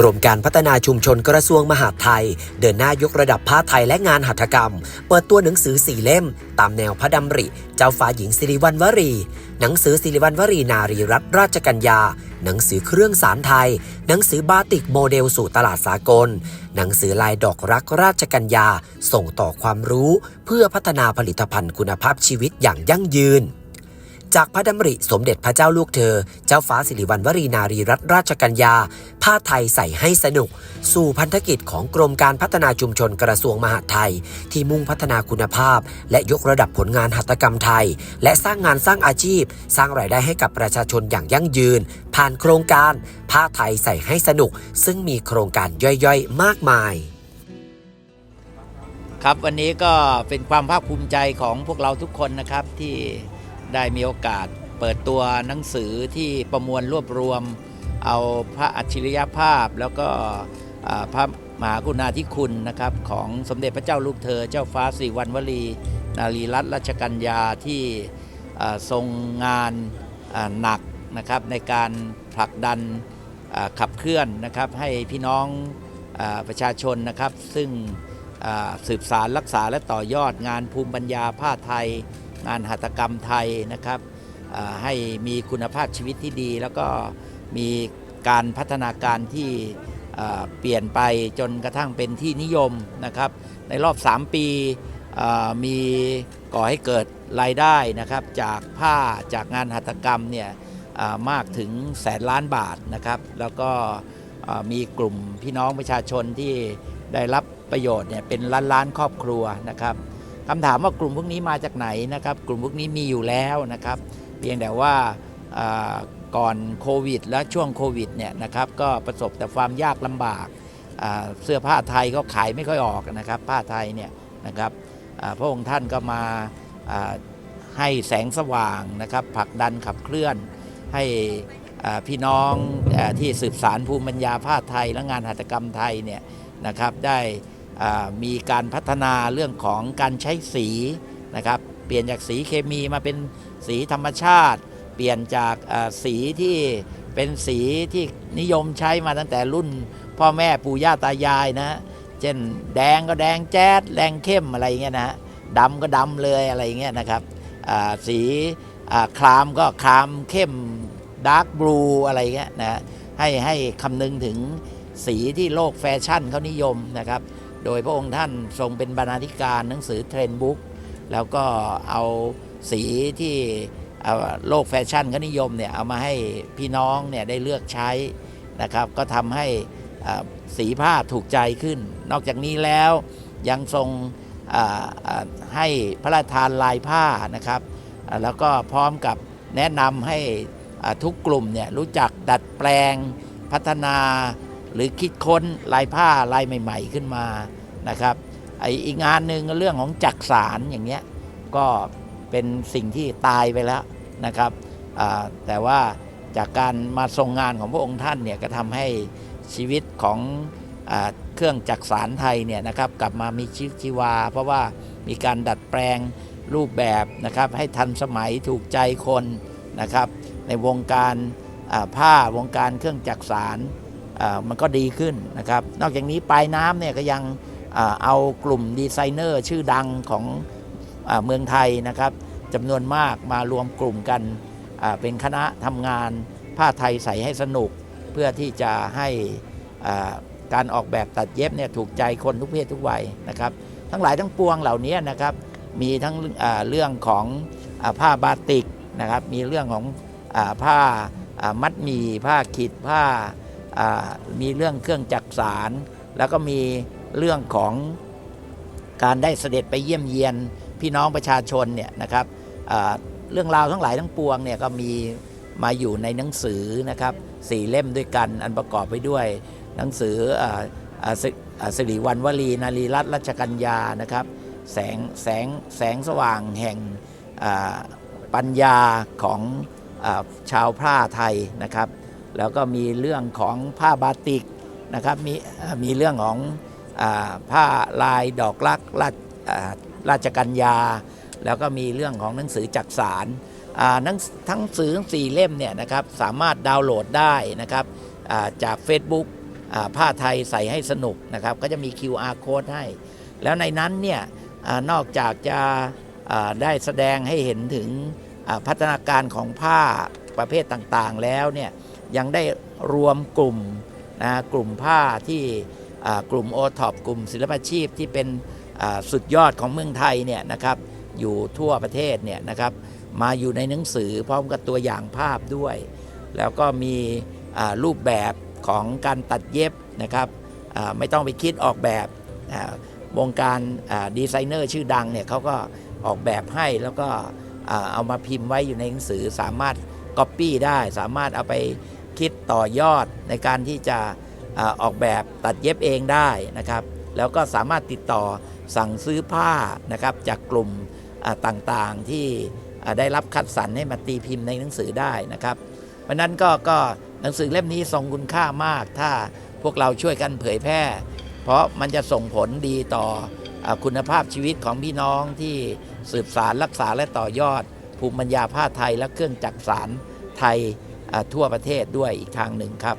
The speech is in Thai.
กรมการพัฒนาชุมชนกระทรวงมหาดไทย เดินหน้ายกระดับผ้าไทยและงานหัตถกรรม เปิดตัวหนังสือสี่เล่ม ตามแนวพระดำริ เจ้าฟ้าหญิงสิริวัณวรี หนังสือสิริวัณวรีนารีรัตนราชกัญญา หนังสือเครื่องสารไทย หนังสือบาติกโมเดลสู่ตลาดสากล หนังสือลายดอกรักราชกัญญา ส่งต่อความรู้ เพื่อพัฒนาผลิตภัณฑ์คุณภาพชีวิตอย่างยั่งยืน จากพระดำริสมเด็จพระเจ้าลูกเธอ เจ้าฟ้าสิริวัณวรีนารีรัตนราชกัญญา ผ้าไทยใส่ให้สนุก สู่พันธกิจของกรมการพัฒนาชุมชนกระทรวงมหาดไทย ที่มุ่งพัฒนาคุณภาพ และยกระดับผลงานหัตถกรรมไทย และสร้างงานสร้างอาชีพ สร้างรายได้ให้กับประชาชนอย่างยั่งยืน ผ่านโครงการ ผ้าไทยใส่ให้สนุก ซึ่งมีโครงการย่อยๆ มากมายครับวันนี้ก็เป็นความภาคภูมิใจของพวกเราทุกคนนะครับที่ ได้มีโอกาสเปิดตัวหนังสือที่ประมวลรวบรวม เอาพระอัจฉริยภาพแล้วก็พระมหากรุณาธิคุณนะครับของสมเด็จพระเจ้าลูกเธอ เจ้าฟ้าสิริวัณวลี นารีรัตนราชกัญญาที่ทรงงานหนักนะครับในการผลักดันขับเคลื่อนนะครับให้พี่น้องอประชาชนนะครับ ซึ่งสืบสารรักษาและต่อยอดงานภูมิปัญญาผ้าไทย งานหัตถกรรมไทยนะครับให้มีคุณภาพชีวิตที่ดี แล้วก็มีการพัฒนาการที่เปลี่ยนไปจนกระทั่งเป็นที่นิยมนะครับ ในรอบ 3 ปีมีก่อให้เกิดรายได้นะครับ จากผ้าจากงานหัตถกรรมเนี่ยมากถึงแสนล้านบาทนะครับ แล้วก็มีกลุ่มพี่น้องประชาชนที่ได้รับประโยชน์เนี่ยเป็นล้านล้านครอบครัวนะครับ คำถามว่ากลุ่มพวกนี้มาจากไหนนะครับ กลุ่มพวกนี้มีอยู่แล้วนะครับ เพียงแต่ว่าก่อนโควิด และช่วงโควิดเนี่ยนะครับก็ประสบแต่ความยากลำบากเสื้อผ้าไทยก็ขายไม่ค่อยออกนะครับ ผ้าไทยเนี่ยนะครับพระองค์ท่านก็มาให้แสงสว่างนะครับผลักดันขับเคลื่อน ให้พี่น้องอที่สืบสารภูมิปัญญาผ้าไทยและงานหัตถกรรมไทยเนี่ยนะครับได้ มีการพัฒนาเรื่องของการใช้สีนะครับเปลี่ยนจากสีเคมีมาเป็นสีธรรมชาติ เปลี่ยนจากสีที่เป็นสีที่นิยมใช้มาตั้งแต่รุ่น พ่อแม่ปู่ย่าตายายนะเช่นแดงก็แดงแจ๊ดแดงเข้มอะไรเงี้ยนะฮะดำก็ดำเลยอะไรเงี้ยนะครับสีครามก็ครามเข้มดาร์กบลูอะไรเงี้ยนะฮะให้ให้คำนึงถึงสีที่โลกแฟชั่นเขานิยมนะครับ โดยพระองค์ท่านทรงเป็นบรรณาธิการหนังสือเทรนด์บุ๊กแล้วก็เอาสีที่โลกแฟชั่นก็นิยมเนี่ยเอามาให้พี่น้องเนี่ยได้เลือกใช้นะครับ ก็ทำให้สีผ้าถูกใจขึ้น นอกจากนี้แล้วยังทรงให้พระราชทานลายผ้านะครับ แล้วก็พร้อมกับแนะนำให้ทุกกลุ่มเนี่ยรู้จักดัดแปลงพัฒนา หรือคิดค้นลายผ้าลายใหม่ ๆ ขึ้นมานะครับไออีกงานหนึ่งเรื่องของจักสารอย่างเงี้ยก็เป็นสิ่งที่ตายไปแล้วนะครับแต่ว่าจากการมาทรงงานของพระองค์ท่านเนี่ยก็ทำให้ชีวิตของอเครื่องจักสารไทยเนี่ยนะครับกลับมามีชีวิตชีวา เพราะว่ามีการดัดแปลงรูปแบบนะครับให้ทันสมัยถูกใจคนนะครับในวงการผ้าวงการเครื่องจักสาร มันก็ดีขึ้นนะครับ นอกจากนี้ปลายน้ำเนี่ยก็ยังเอากลุ่มดีไซเนอร์ชื่อดังของอเมืองไทยนะครับจำนวนมากมารวมกลุ่มกันเป็นคณะทำงานผ้าไทยใส่ให้สนุก เพื่อที่จะให้การออกแบบตัดเย็บเนี่ยถูกใจคนทุกเพศทุกวัยนะครับ ทั้งหลายทั้งปวงเหล่านี้นะครับ มีทั้งเรื่องของอผ้าบาติกนะครับ มีเรื่องของอผ้ามัดหมี่ผ้าขีดผ้าา มีเรื่องเครื่องจักสารแล้วก็มีเรื่องของการได้เสด็จไปเยี่ยมเยียนพี่น้องประชาชนเนี่ยนะครับเรื่องราวทั้งหลายทั้งปวงเนี่ยก็มีมาอยู่ในหนังสือนะครับสี่เล่มด้วยกันอันประกอบไปด้วยหนังสือสิริวัณวลีนารีรัตนรัชกัญญานะครับแสงแสงแสงสว่างแห่งปัญญาของอชาวผ้าไทยนะครับ แล้วก็มีเรื่องของผ้าบาติกนะครับมีมีเรื่องของอผ้าลายดอกลักราชราชกัญญา แล้วก็มีเรื่องของหนังสือจักสารอ่าหนังทั้งสื่อทั้งสี่เล่มเนี่ยนะครับสามารถดาวน์โหลดได้นะครับจาก Facebook ผ้าไทยใส่ให้สนุกนะครับก็จะมี QR code ให้ แล้วในนั้นเนี่ยอนอกจากจะได้แสดงให้เห็นถึงพัฒนาการของผ้าประเภทต่างๆแล้วเนี่ย ยังได้รวมกลุ่มนะกลุ่มผ้าที่กลุ่มโอท็อปกลุ่มศิลปาชีพที่เป็นสุดยอดของเมืองไทยเนี่ยนะครับอยู่ทั่วประเทศเนี่ยนะครับมาอยู่ในหนังสือพร้อมกับตัวอย่างภาพด้วย แล้วก็มีรูปแบบของการตัดเย็บนะครับไม่ต้องไปคิดออกแบบวงการดีไซเนอร์ชื่อดังเนี่ยเขาก็ออกแบบให้แล้วก็เอามาพิมพ์ไว้อยู่ในหนังสือสามารถก๊อปปี้ได้ สามารถเอาไป คิดต่อยอดในการที่จะออกแบบตัดเย็บเองได้นะครับ แล้วก็สามารถติดต่อสั่งซื้อผ้านะครับจากกลุ่มต่างๆที่ได้รับคัดสรรให้มาตีพิมพ์ในหนังสือได้นะครับ เพราะนั้นก็ก็หนังสือเล่มนี้ทรงคุณค่ามาก ถ้าพวกเราช่วยกันเผยแพร่ เพราะมันจะส่งผลดีต่ออคุณภาพชีวิตของพี่น้องที่สืบสารรักษาและต่อยอด ภูมิปัญญาผ้าไทยและเครื่องจักสารไทย ทั่วประเทศด้วยอีกทางหนึ่งครับ